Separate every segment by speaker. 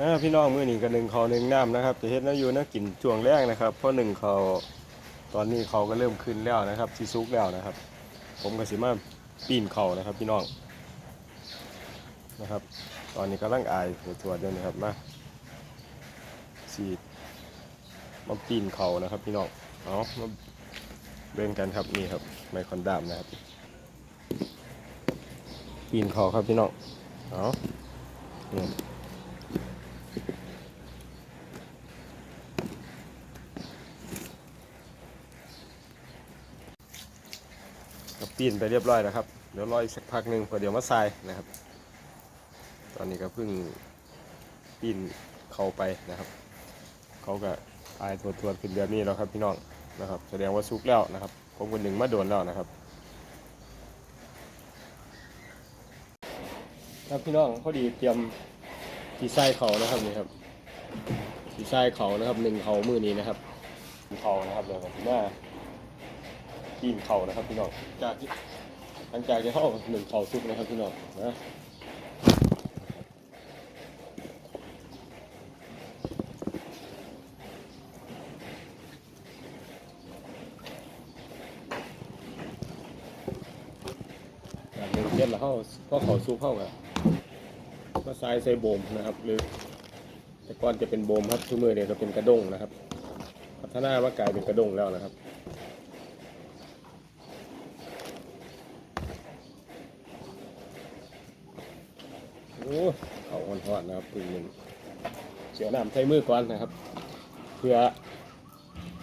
Speaker 1: อ่าพี่น้องมื้อนี้ก็หนึ่งเขาหนึ่งน้ำนะครับจะเฮ็ดน้อยู่นะกินช่วงแรกนะครับ เพราะหนึ่งเขาตอนนี้เขาก็เริ่มขึ้นแล้วนะครับที่ซุกแล้วนะครับ ผมก็สิมาปีนเขานะครับ พี่น้องนะครับ ตอนนี้กำลังอายตัวๆเดินนะครับมาสีดมาปีนเขานะครับ พี่น้องเอามาเบ่งกันครับนี่ครับไมคอนดามนะครับ ปีนเขาครับพี่น้องเอานี่ก็ ปีนไปเรียบร้อยแล้วครับ เดี๋ยวรออีกสักพักหนึ่งพอเดี๋ยวมาทรายนะครับ ตอนนี้ก็เพิ่งปีนเข้าไปนะครับ เขาก็อายทวนทวนๆขึ้นแบบนี้แล้วครับพี่น้องนะครับ แสดงว่าสุกแล้วนะครับ ผมคนหนึ่งมาโดนแล้วนะครับ ครับพี่น้องพอดีเตรียมที่ทรายเขานะครับนี่ครับที่ทรายเขานะครับหนึ่งเขามือนี้นะครับเขานะครับเดี๋ยวผมว่า กินเข่านะครับพี่น้องจากที่หลังจากที่เขาหนึ่งเข่าซุปนะครับพี่น้องนะอย่างหนึ่งเทียบแล้วเขาพอเขาซุปเข้ากับก็ทรายใส่โบมนะครับ หรือแต่ก่อนจะเป็นโบมครับทุกมือเนี่ยก็เป็นกระด้งนะครับ พัฒนามากลายเป็นกระด้งแล้วนะครับ โอ้เขาอ่อนๆนะครับปืนหนึ่งเสียวน้ำใส่มือก่อนนะครับ เพื่อ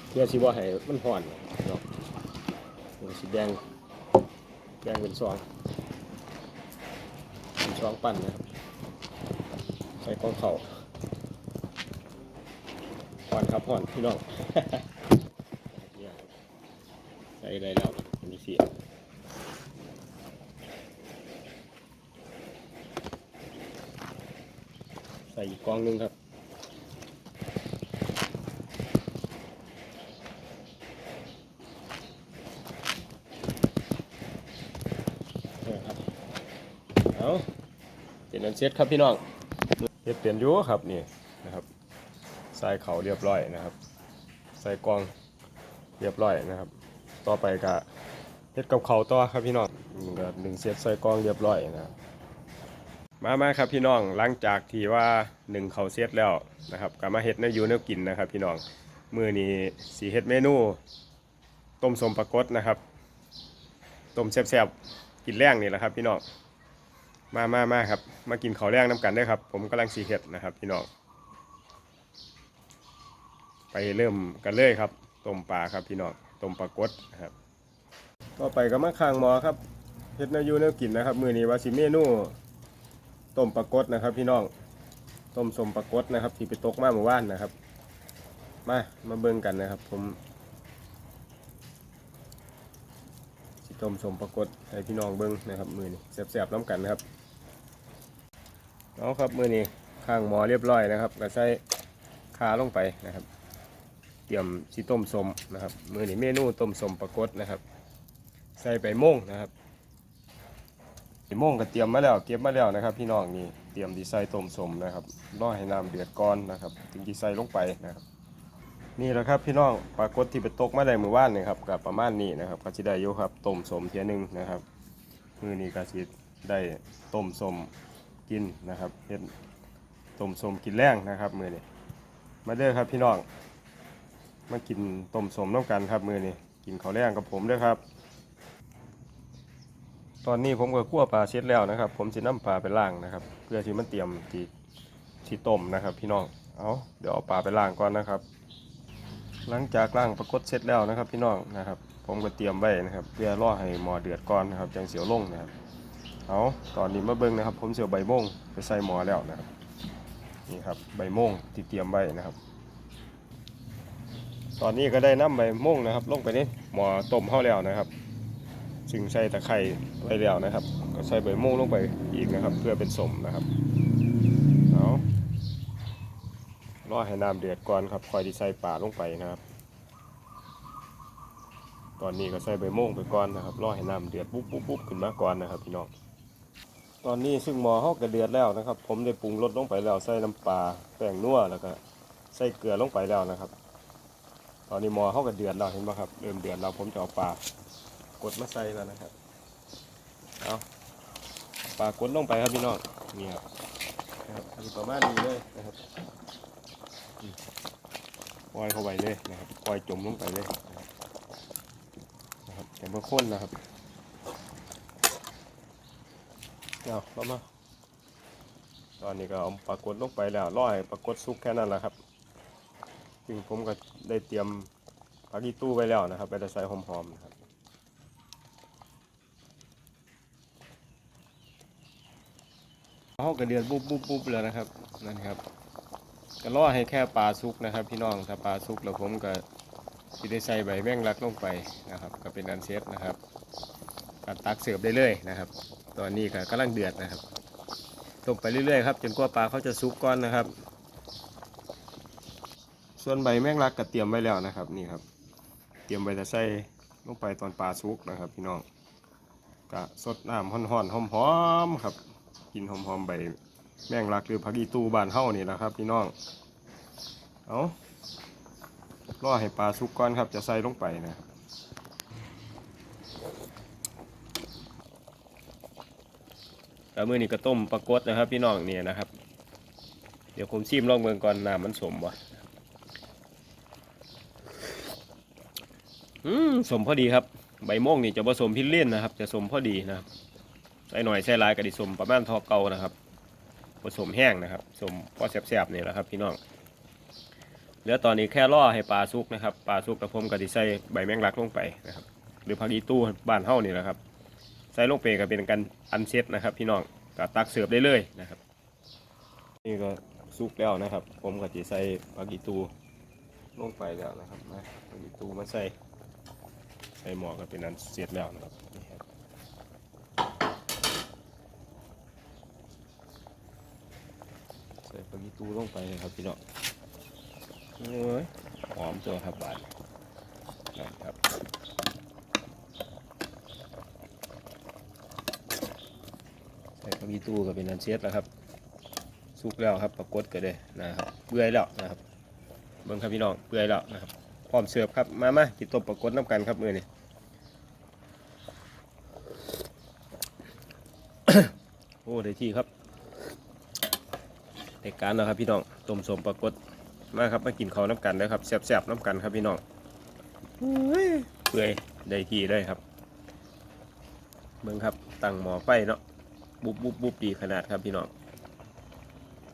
Speaker 1: เพื่อสิว่าให้มันห่อนเนาะเดี๋ยวสิแดงแดงเป็นซองเป็นซองปั่นนะครับ ใส่กองเข่าห่อนครับห่อนพี่น้องใส่ได้แล้วอันนี้เสีย ใส่อีกกองหนึ่งครับเอาเป็นอันเซ็ตครับพี่น้องเฮ็ดเปลี่ยนอยู่ครับนี่นะครับใส่เขาเรียบร้อยนะครับ ใส่กองเรียบร้อยนะครับ ต่อไปก็เฮ็ดกับเขาต่อครับพี่น้องหนึ่งเซตใส่กองเรียบร้อยนะครับ มามาครับพี่น้องหลังจากที่ว่าหนึ่งเขาเซตแล้วนะครับก็มาเฮ็ดในอยูแนวกินนะครับ พี่น้องมือนี้สีเฮ็ดเมนูต้มสมปลากดนะครับต้มแซ่บๆกินแรงนี่แหละครับ พี่น้องมามามาครับ มากินข้าวแรงน้ำกันเด้ครับ ผมกำลังสีเฮ็ดนะครับ พี่น้องไปเริ่มกันเลยครับต้มปลาครับพี่น้องต้มปลากดนะครับต่อไปก็มาข้างหมอครับเฮ็ดในอยูแนวกินนะครับ มือนี้ว่าสิเมนู ต้มปลากดนะครับ พี่น้องต้มสมปลากดนะครับ ที่ไปตกมาเมื่อวานนะครับ มามาเบิ่งกันนะครับ ผมสิต้มสมปลากดให้พี่น้องเบิ่งนะครับ มือนี้แซ่บๆน้ำกันนะครับเอาครับมือนี้ข้างหมอเรียบร้อยนะครับก็ใส่ขาลงไปนะครับเตรียมสิต้มสมนะครับ มือนี้เมนูต้มสมปลากดนะครับ ใส่ใบม่งนะครับ สีม่งก็เตรียมมาแล้วเก็บมาแล้วนะครับ พี่น้องนี่เตรียมดีไซน์ต้มสมนะครับรอให้น้ำเดือดก่อนนะครับถึงดีไซน์ลงไปนะครับนี่แหละครับพี่น้องปลากดที่ไปตกมาได้มือว่านนี่ครับกับประมาณนี้นะครับก็จะได้อยู่ครับต้มสมเทียหนึงนะครับมือนี้ก็สิได้ต้มสมกินนะครับเฮ็ดต้มสมกินแรงนะครับมือนี้มาเด้อครับพี่น้องมากินต้มสมน้ำกันครับมือนี้กินข้าวแรงกับผมเด้อครับ ตอนนี้ผมก็คั่วปลาเช็ดแล้วนะครับ ผมจะนำปลาไปล่างนะครับ เพื่อที่มันเตรียมที่ที่ต้มนะครับ พี่น้องเอาเดี๋ยวเอาปลาไปล่างก่อนนะครับ หลังจากล่างปลากดเสร็จแล้วนะครับ พี่น้องนะครับ ผมก็เตรียมไว้นะครับ เพื่อรอให้หมอเดือดก่อนนะครับจังเสียวลงนะครับเอาตอนนี้มาเบิ่งนะครับ ผมเสียวใบม่วงไปใส่หมอแล้วนะครับนี่ครับใบม่วงที่เตรียมไว้นะครับ ตอนนี้ก็ได้น้ำใบม่วงนะครับ ลงไปในหมอต้มเข้าแล้วนะครับ ซึ่งใส่ตะไคร้ไว้แล้วนะครับ ก็ใส่ใบโม่งลงไปอีกนะครับ เพื่อเป็นสมนะครับเอารอให้น้ำเดือดก่อนครับคอยที่ใส่ป่าลงไปนะครับ ตอนนี้ก็ใส่ใบโม่งไปก่อนนะครับรอให้น้ำเดือดปุ๊บปุ๊บปุ๊บขึ้นมาก่อนนะครับพี่น้องตอนนี้ซึ่งหมอเฮากระเดือดแล้วนะครับ ผมได้ปรุงรสลงไปแล้วใส่น้ำปลาแป้งนัวแล้วก็ใส่เกลือลงไปแล้วนะครับ ตอนนี้หมอเฮากระเดือดแล้วเห็นไหมครับเริ่มเดือดแล้วผมจะเอาปลา กดมาใส่แล้วนะครับ เอาปลากดลงไปครับพี่น้องนี่ครับนะครับมีประมาณนี้เลยนะครับปล่อยเข้าไปเลยนะครับปล่อยจมลงไปเลยนะครับแต่เมื่อข้นนะครับเอาเรามาตอนนี้ก็เอาปลากดลงไปแล้วรอให้ปลากดสุกแค่นั้นแหละครับซึ่งผมก็ได้เตรียมผักอีตู้ไว้แล้วนะครับไปจะใส่หอมๆนะครับ เขากระเดือนปุ๊บปุ๊บปุ๊บแล้วนะครับนั่นครับก็รอให้แค่ปลาสุกนะครับ พี่น้องถ้าปลาสุกแล้วผมก็สิได้ใส่ใบแมงลักลงไปนะครับ ก็เป็นอันเซตนะครับก็ตักเสิร์ฟได้เลยนะครับ ตอนนี้ก็กำลังเดือดนะครับต้มไปเรื่อยๆครับจนกว่าปลาเขาจะสุกก่อนนะครับ ส่วนใบแมงลักก็เตรียมไว้แล้วนะครับนี่ครับ เตรียมไว้จะใส่ลงไปตอนปลาสุกนะครับ พี่น้องก็สดน้ำห่อนๆหอมๆครับ กินหอมๆใบแมงลักหรือผักอีตูบ้านเฮานี่แหละครับพี่น้อง เอารอให้ปลาสุกก่อนครับจะใส่ลงไปนะครับแล้วมือนี้ก็ต้มปลากดนะครับ พี่น้องเนี่ยนะครับ เดี๋ยวผมชิมลองเบิ่งก่อนน้ำมันสมบ่อืมสมพอดีครับ ใบโม่งนี่จะผสมพิเล่นนะครับ จะสมพอดีนะครับ ใส่หน่อยใส่ลายก็ไดิสมประมาณทอเก่านะครับผสมแห้งนะครับสมพอแซ่บๆนี่แหละครับ พี่น้องเหลือตอนนี้แค่ล่อให้ปลาสุกนะครับปลาสุกกระผมก็ดิใส่ใบแมงลักลงไปนะครับหรือผักอีตู้บ้านเฮานี่แหละครับใส่ลงไปก็เป็นการอันเซ็ตนะครับ พี่น้องก็ตักเสิร์ฟได้เลยนะครับ นี่ก็สุกแล้วนะครับ ผมก็จะใส่ปากิตูลงไปแล้วนะครับนะปากิตูมาใส่ใส่หมอก็เป็นอันเสร็จแล้วนะครับ นี่ครับใส่ปากิตูลงไปเลยครับพี่น้องเอ้ยหอมตัวครับบาดนะครับใส่ผักอีตู้ก็เป็นอันเช็ดแล้วครับสุกแล้วครับปรากฏก็ได้นะครับเปื่อยแล้วนะครับเบิ่งครับพี่น้องเปื่อยแล้วนะครับพร้อมเสิร์ฟครับมามากินต้มปรากฏน้ำกันครับมือนี่โอ้ได้ที่ครับ ในการแล้วครับพี่น้องต้มสมปรากฏมาครับมากินข้าวน้ำกันนะครับแซ่บๆน้ำกันครับพี่น้องเปื่อยได้ที่ได้ครับเบิ่งครับตั้งหม้อไฟเนาะบุบบุบบุบดีขนาดครับพี่น้อง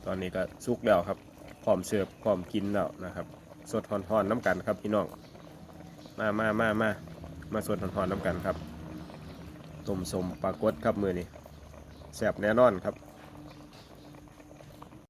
Speaker 1: ตอนนี้ก็สุกแล้วครับพร้อมเสิร์ฟพร้อมกินแล้วนะครับ สดหอนๆน้ำกันครับพี่น้องมามามามามาสดหอนๆน้ำกันครับต้มสมปลากดครับมือนี้แซ่บแน่นอนครับ